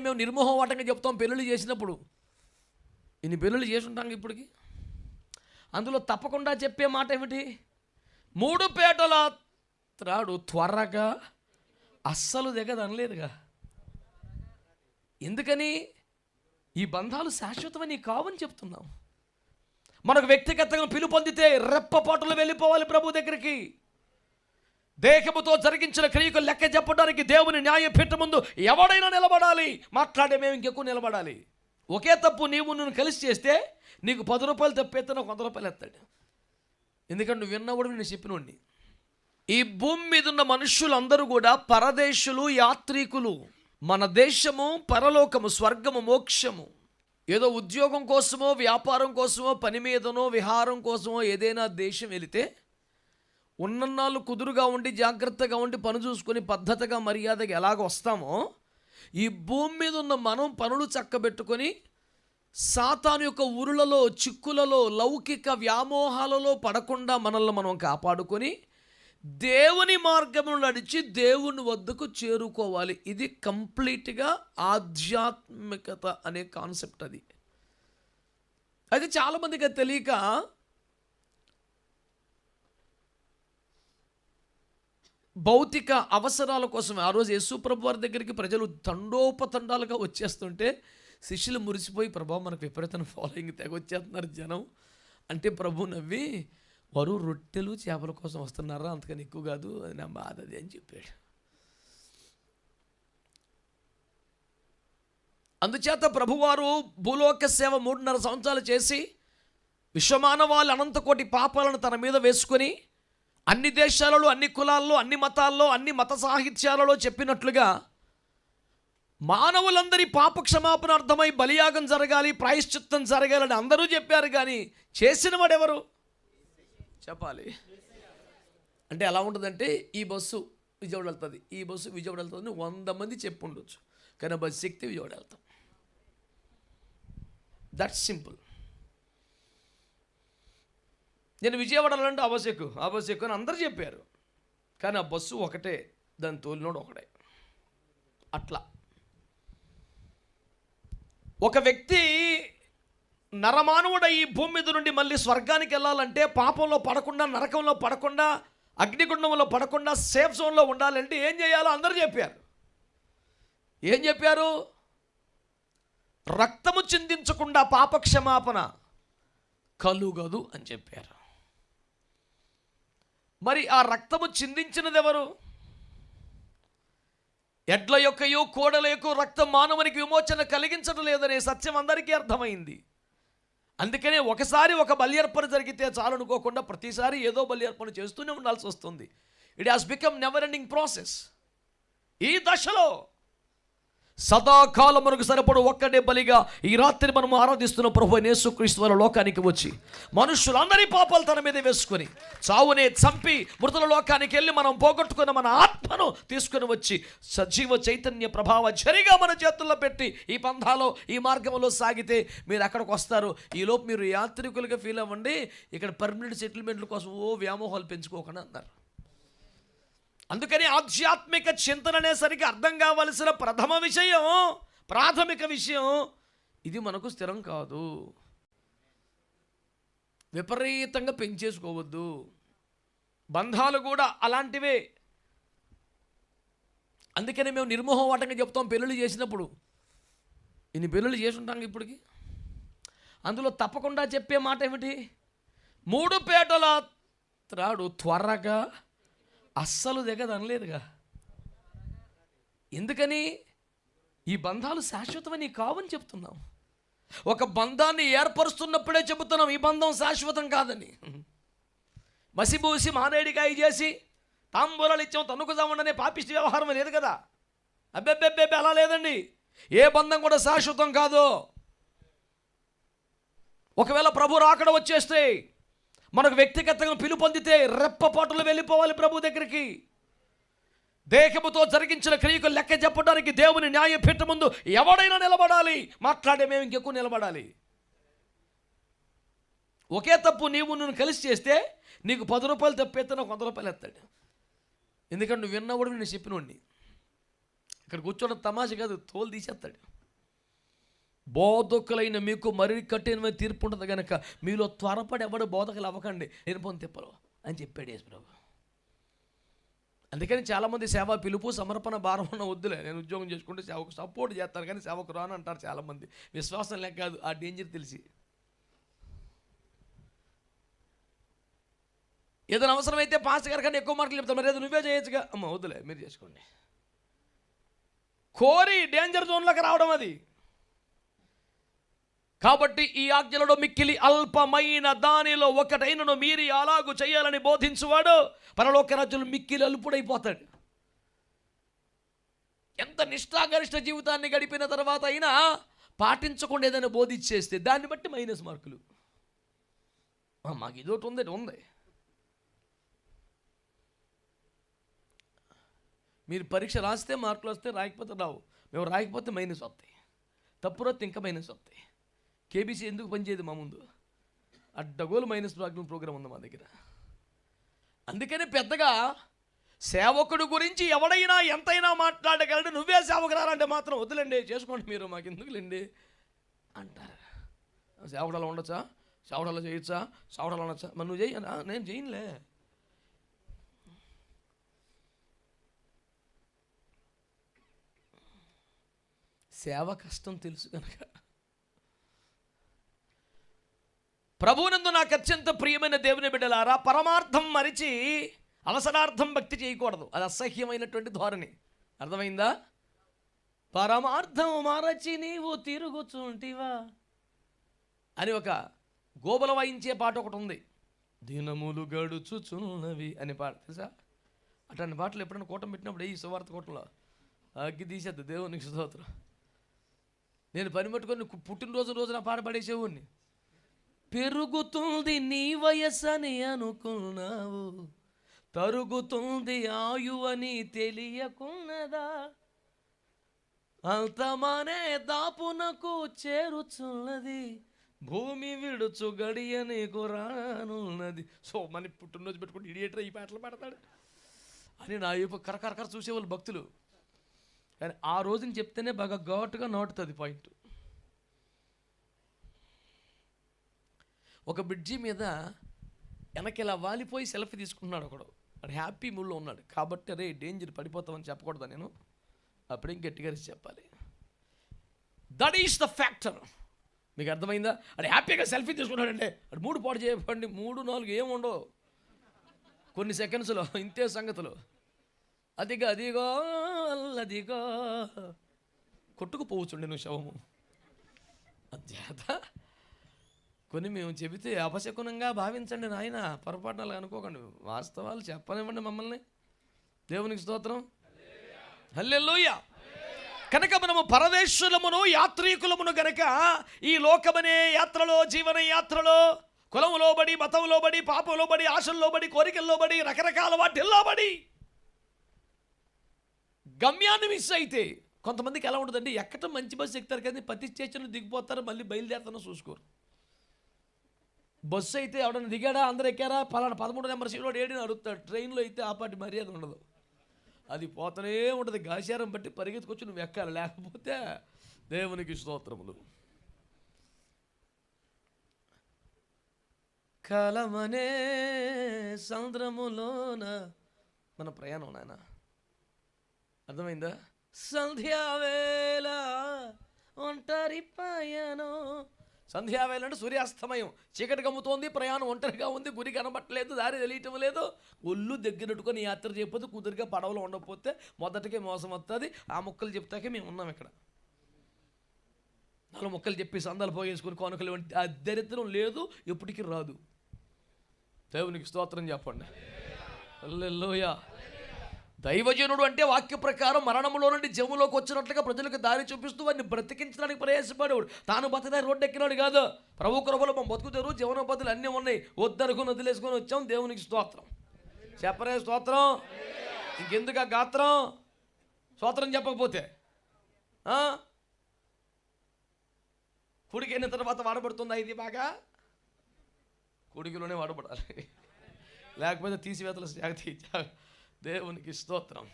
అని మేము నిర్మోహమాటంగా చెప్తాం పెళ్ళిళ్ళు చేసినప్పుడు. ఇన్ని పెళ్ళిళ్ళు చేసి ఉంటాం ఇప్పటికి? అందులో తప్పకుండా చెప్పే మాట ఏమిటి? మూడు పేటల త్రాడు త్వరగా అస్సలు దిగదు అనలేదుగా ఎందుకని? ఈ బంధాలు శాశ్వతమని కావని చెప్తున్నాం. మనకు వ్యక్తిగతంగా పిలుపొందితే రెప్పపాటులు వెళ్ళిపోవాలి ప్రభు దగ్గరికి. దేహముతో జరిగించిన క్రియకు లెక్క చెప్పడానికి దేవుని న్యాయపీఠ ముందు ఎవడైనా నిలబడాలి. మాట్లాడే మేము ఇంకెక్కువ నిలబడాలి. ఒకే తప్పు నీవు నువ్వు కలిసి చేస్తే నీకు పది రూపాయలు తప్పేస్తే వంద రూపాయలు ఎత్తాడు. ఎందుకంటే నువ్వు విన్నవాడు నేను చెప్పినోడిని. ఈ భూమి మీద ఉన్న మనుషులందరూ కూడా పరదేశులు యాత్రికులు. మన దేశము పరలోకము స్వర్గము మోక్షము. ఏదో ఉద్యోగం కోసమో వ్యాపారం కోసమో పని మీదనో విహారం కోసమో ఏదైనా దేశం వెళితే ఉన్నన్నాళ్ళు కుదురుగా ఉండి జాగ్రత్తగా ఉండి పని చూసుకొని పద్ధతిగా మర్యాదగా ఎలాగ వస్తామో ఈ భూమి మీద ఉన్న మనం పనులు చక్కబెట్టుకొని సాతాను యొక్క ఉరులలో చిక్కులలో లౌకిక వ్యామోహాలలో పడకుండా మనల్ని మనం కాపాడుకొని దేవుని మార్గంలో నడిచి దేవుని వద్దకు చేరుకోవాలి. ఇది కంప్లీట్గా ఆధ్యాత్మికత అనే కాన్సెప్ట్ అది. అయితే చాలామందికి తెలియక భౌతిక అవసరాల కోసం ఆ రోజు యేసుప్రభు వారి దగ్గరికి ప్రజలు తండోపతండాలుగా వచ్చేస్తుంటే శిష్యులు మురిసిపోయి ప్రభావం మనకు విపరీతమైన ఫాలోయింగ్ తెగ వచ్చేస్తున్నారు జనం. అంటే ప్రభు నవ్వి వారు రొట్టెలు చేపల కోసం వస్తున్నారా? అంతకని ఎక్కువ కాదు అది నా బాధ అది అని చెప్పాడు. అందుచేత ప్రభువారు భూలోక సేవ మూడున్నర సంవత్సరాలు చేసి విశ్వమానవాళ్ళు అనంతకోటి పాపాలను తన మీద వేసుకొని అన్ని దేశాలలో అన్ని కులాల్లో అన్ని మతాల్లో అన్ని మత సాహిత్యాలలో చెప్పినట్లుగా మానవులందరి పాప క్షమాపణ అర్థమై బలియాగం జరగాలి ప్రాయశ్చిత్తం జరగాలని అందరూ చెప్పారు కానీ చేసిన వాడెవరు? చెప్పాలి. అంటే ఎలా ఉంటుందంటే ఈ బస్సు విజయవాడ వెళ్తుంది. ఈ బస్సు విజయవాడ వెళ్తుంది వంద మంది చెప్పుండొచ్చు. కానీ బస్సు శక్తి విజయవాడ వెళ్తాం. దట్స్ సింపుల్ నేను విజయవాడ వెళ్ళాలంటే ఆ బస్సు అని అందరూ చెప్పారు. కానీ ఆ బస్సు ఒకటే దాని తోలినోడు ఒకటే అట్లా. ఒక వ్యక్తి నరమానవుడ ఈ భూమి మీద నుండి మళ్ళీ స్వర్గానికి వెళ్ళాలంటే పాపంలో పడకుండా నరకంలో పడకుండా అగ్నిగుండంలో పడకుండా సేఫ్ జోన్లో ఉండాలంటే ఏం చేయాలో అందరూ చెప్పారు. ఏం చెప్పారు? రక్తము చిందించకుండా పాపక్షమాపణ కలుగదు అని చెప్పారు. మరి ఆ రక్తము చిందించినది ఎవరు ఎడ్ల యొక్కయో కోడల యొక్క రక్తం మానవునికి విమోచన కలిగించడం లేదనే సత్యం అందరికీ అర్థమైంది. అందుకనే ఒకసారి ఒక బల్యర్పణ జరిగితే చాలు అనుకోకుండా ప్రతిసారి ఏదో బల్యర్పణ చేస్తూనే ఉండాల్సి వస్తుంది. It has become never ending process ఈ దశలో సదాకాలం మనకు సరిపడు ఒక్కడే బలిగా ఈ రాత్రి మనం ఆరాధిస్తున్న ప్రభు యేసుక్రీస్తు వారి లోకానికి వచ్చి మనుషులందరి పాపాలు తన మీద వేసుకొని చావునే చంపి మృతుల లోకానికి వెళ్ళి మనం పోగొట్టుకున్న మన ఆత్మను తీసుకొని వచ్చి సజీవ చైతన్య ప్రభావ జరిగా మన చేతుల్లో పెట్టి ఈ పంథాలో ఈ మార్గంలో సాగితే మీరు అక్కడికి వస్తారు? ఈలోపు మీరు యాత్రికులుగా ఫీల్ అవ్వండి. ఇక్కడ పర్మనెంట్ సెటిల్మెంట్ల కోసం ఓ వ్యామోహాలు పెంచుకోకుండా అన్నారు. అందుకని ఆధ్యాత్మిక చింతన అనేసరికి అర్థం కావలసిన ప్రథమ విషయం ప్రాథమిక విషయం ఇది మనకు స్థిరం కాదు. విపరీతంగా పెంచేసుకోవద్దు. బంధాలు కూడా అలాంటివే. అందుకని మేము నిర్మోహవాటంగా చెప్తాం పెళ్ళిళ్ళు చేసినప్పుడు. ఇన్ని పెళ్ళిళ్ళు చేసి ఉంటాం ఇప్పటికి. అందులో తప్పకుండా చెప్పే మాట ఏమిటి? మూడు పేటల త్రాడు త్వరగా అస్సలు దిగదు అనలేదుగా ఎందుకని? ఈ బంధాలు శాశ్వతమని కావని చెప్తున్నాం. ఒక బంధాన్ని ఏర్పరుస్తున్నప్పుడే చెబుతున్నాం ఈ బంధం శాశ్వతం కాదని. మసిబూసి మానేడికాయ చేసి తాంబూలాలు ఇచ్చాం తనుకుదామండనే పాపిష్టి వ్యవహారం లేదు కదా. అబ్బెబ్బెబ్బెబ్బె అలా లేదండి. ఏ బంధం కూడా శాశ్వతం కాదు. ఒకవేళ ప్రభు రాకడ వచ్చేస్తే మనకు వ్యక్తిగతంగా పిలుపొందితే రెప్పపాటులు వెళ్ళిపోవాలి ప్రభు దగ్గరికి. దేహముతో జరిగించిన క్రియకు లెక్క చెప్పడానికి దేవుని న్యాయపీఠ ముందు ఎవడైనా నిలబడాలి. మాట్లాడే మేము ఇంకెక్కువ నిలబడాలి. ఒకే తప్పు నీవు నువ్వు కలిసి చేస్తే నీకు పది రూపాయలు తప్పేస్తే నాకు వంద రూపాయలు ఎత్తాడు. ఎందుకంటే నువ్వు విన్నవాడు నేను చెప్పినోడిని. ఇక్కడ కూర్చోవడం తమాష కాదు తోలు తీసేస్తాడు. బోధకులైన మీకు మరీ కఠినమైన తీర్పు ఉంటుంది కనుక మీలో త్వరపడి ఎవడు బోధకులు అవ్వకండి. ఎరుపొని తిప్పరు అని చెప్పాడు యేసు ప్రభు. అందుకని చాలామంది సేవ పిలుపు సమర్పణ భారం ఉన్న వద్దులే. నేను ఉద్యోగం చేసుకుంటే సేవకు సపోర్ట్ చేస్తారు కానీ సేవకు రాను అంటారు చాలామంది. విశ్వాసం లేక కాదు ఆ డేంజర్ తెలిసి. ఏదైనా అవసరమైతే పాస్ గారి కన్నా ఎక్కువ మార్కులు చెప్తాను మరి ఏదో నువ్వే చేయొచ్చుగా. అమ్మ వద్దులే మీరు చేసుకోండి. కోరి డేంజర్ జోన్లోకి రావడం అది. కాబట్టి ఈ ఆజ్ఞలలో మిక్కిలి అల్పమైన దానిలో ఒకటైనను మీరి అలాగు చేయాలని బోధించువాడు పరలోక రాజులు మిక్కిలి అల్పుడైపోతాడు. ఎంత నిష్ఠాగరిష్ట జీవితాన్ని గడిపిన తర్వాత అయినా పాటించకుండా ఏదైనా బోధించేస్తే దాన్ని బట్టి మైనస్ మార్కులు. మాకు ఇదొకటి ఉంది ఉంది. మీరు పరీక్ష రాస్తే మార్కులు వస్తే రాయకపోతే రావు. మేము రాయకపోతే మైనస్ వస్తాయి. తప్పు రాస్తే ఇంకా మైనస్ వస్తాయి. కేబీసీ ఎందుకు పనిచేయదు మా ముందు? అడ్డగోలు మైనస్ మార్కులు ప్రోగ్రామ్ ఉంది మా దగ్గర. అందుకని పెద్దగా సేవకుడు గురించి ఎవడైనా ఎంతైనా మాట్లాడగలడు నువ్వే సేవకురాలంటే మాత్రం వద్దులండి చేసుకోండి మీరు మాకు ఎందుకులేండి అంటారు సేవడాలో ఉండొచ్చా? సేవడాలో చేయొచ్చా? సేవడాలో ఉండొచ్చా మరి నువ్వు చేయనా నేను చేయనులే సేవ కష్టం తెలుసు కనుక ప్రభువునందు నాకు అత్యంత ప్రియమైన దేవుని బిడ్డలారా పరమార్థం మరిచి అవసరార్థం భక్తి చేయకూడదు. అది అసహ్యమైనటువంటి ధోరణి. అర్థమైందా? పరమార్థం మరచి నీవు తిరుగుచుంటివా అని ఒక గోబల వాయించే పాట ఒకటి ఉంది. దినములు గడుచుచున్నవి అనే పాట. తెలుసా? అట్లాంటి పాటలు ఎప్పుడైనా కూటం పెట్టినప్పుడు ఈ సువార్త కూటంలో అగ్గి తీసేద్దు దేవునికి స్తోత్రం. నేను పని పట్టుకొని పుట్టినరోజు రోజున పాట పడేసేవాడిని. పెరుగుతుంది నీ వయస్సని అనుకున్నావు. తరుగుతుంది ఆయు అని తెలియకున్నదా? అంతమానే దాపునకు చేరుచున్నది. భూమి విడుచు గడియని రానున్నది సో మన పుట్టినరోజు పెట్టుకుని ఇడియేటర్ ఈ పాటలు పాడతాడు. అని నా వైపు కరకరకర చూసేవాళ్ళు భక్తులు. కానీ ఆ రోజుని చెప్తేనే బాగా ఘాటుగా నాటుతుంది పాయింట్. ఒక బ్రిడ్జి మీద వెనక్కి ఇలా వాలిపోయి సెల్ఫీ తీసుకుంటున్నాడు ఒకడు. వాడు హ్యాపీ మూడ్లో ఉన్నాడు. కాబట్టి అరే డేంజర్ పడిపోతామని చెప్పకూడదా నేను? అప్పుడే గట్టిగా చెప్పాలి. దట్ ఈస్ ద ఫ్యాక్టర్ మీకు అర్థమైందా? అది హ్యాపీగా సెల్ఫీ తీసుకున్నాడంటే అది మూడు పాడు చేయబండి మూడు నాలుగు ఏముండవు కొన్ని సెకండ్స్లో ఇంతే సంగతులు. అదిగా అదిగో అదిగో కొట్టుకుపోవచ్చుండే నువ్వు శవము. అంతేత కొన్ని మేము చెబితే అపశకునంగా భావించండి నాయన పొరపాటునాలు అనుకోకండి. వాస్తవాలు చెప్పనివ్వండి మమ్మల్ని. దేవునికి స్తోత్రం. హల్లెల్లోయ కనుక మనము పరదేశులమును యాత్రికులమును గనక ఈ లోకమనే యాత్రలో జీవన యాత్రలో కులంలో బడి మతంలో బడి పాపంలో బడి ఆశల్లో బడి కోరికల్లో బడి రకరకాల వాటిల్లో బడి గమ్యాన్ని మిస్ అయితే కొంతమందికి ఎలా ఉంటుందండి? ఎక్కడ మంచి బస్సు ఎక్కుతారు కానీ ప్రతి స్టేషన్లో దిగిపోతారు మళ్ళీ బయలుదేరుతానో చూసుకోరు. బస్సు అయితే ఎవడన్నా దిగాడా అందరు ఎక్కారా? పలానా పదమూడు నెంబర్ సీట్లో ఏడిని అడుగుతాడు. ట్రైన్లో అయితే ఆ పాటి మర్యాద ఉండదు. అది పోతూనే ఉంటుంది. గాశారం బట్టి పరిగెత్తుకొచ్చి నువ్వు ఎక్కాలి. లేకపోతే దేవునికి స్తోత్రములు. కలమనే సముద్రములోన మన ప్రయాణం నాయన. అర్థమైందా? సంధ్యావేళ ఒంటరి పయనం సంధ్యావేళ అంటే సూర్యాస్తమయం. చీకటి కమ్ముతోంది ప్రయాణం ఒంటరిగా ఉంది గురి కనబట్టలేదు దారి తెలియటం లేదు. ఒళ్ళు దగ్గరట్టుకొని యాత్ర చేయకపోతే కుదురుగా పడవలో ఉండకపోతే మొదటికే మోసం వస్తుంది ఆ మొక్కలు చెప్తాకే మేము ఉన్నాం ఇక్కడ. నాలుగు మొక్కలు చెప్పి సందాలు పోగేసుకుని కోనకలు వంటి ఆ దరిద్రం లేదు ఎప్పటికీ రాదు. దేవునికి స్తోత్రం చెప్పండి. అల్లెల్లోయా దైవజనుడు అంటే వాక్య ప్రకారం మరణంలో నుండి జములోకి వచ్చినట్లుగా ప్రజలకు దారి చూపిస్తూ వారిని బ్రతికించడానికి ప్రయాసపడేవాడు. తాను బతకడానికి రోడ్డు ఎక్కినాడు కాదు. ప్రభు కృపలో మా బతుకుతారు జీవనోపాధులు అన్నీ ఉన్నాయి. వద్దనుకుని వదిలేసుకొని వచ్చాం దేవునికి స్తోత్రం. చెప్పరే స్తోత్రం? ఇంకెందుకు ఆ గాత్రం? స్తోత్రం చెప్పకపోతే ఆ? కుడికైన తర్వాత వాడబడుతుందా ఇది బాగా? కుడికిలోనే వాడబడాలి. లేకపోతే తీసివేతలు జాగ్రత్త దేవునికి స్తోత్రం